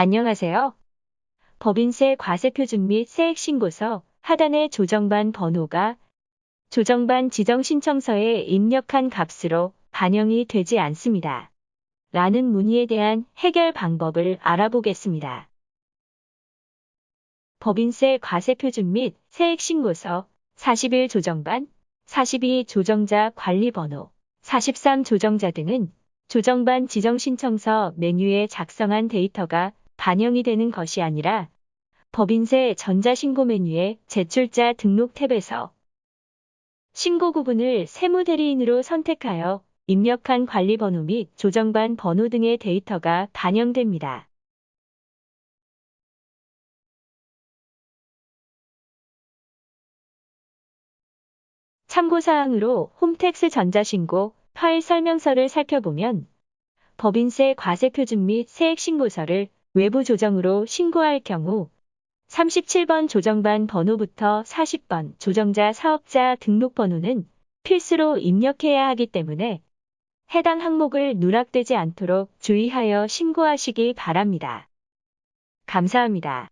안녕하세요. 법인세 과세 표준 및 세액 신고서 하단의 조정반 번호가 조정반 지정 신청서에 입력한 값으로 반영이 되지 않습니다. 라는 문의에 대한 해결 방법을 알아보겠습니다. 법인세 과세 표준 및 세액 신고서 41 조정반, 42 조정자 관리 번호, 43 조정자 등은 조정반 지정 신청서 메뉴에 작성한 데이터가 반영이 되는 것이 아니라 법인세 전자신고 메뉴의 제출자 등록 탭에서 신고 구분을 세무대리인으로 선택하여 입력한 관리번호 및 조정반 번호 등의 데이터가 반영됩니다. 참고사항으로 홈택스 전자신고 파일 설명서를 살펴보면 법인세 과세표준 및 세액신고서를 외부 조정으로 신고할 경우 37번 조정반 번호부터 40번 조정자 사업자 등록 번호는 필수로 입력해야 하기 때문에 해당 항목을 누락되지 않도록 주의하여 신고하시기 바랍니다. 감사합니다.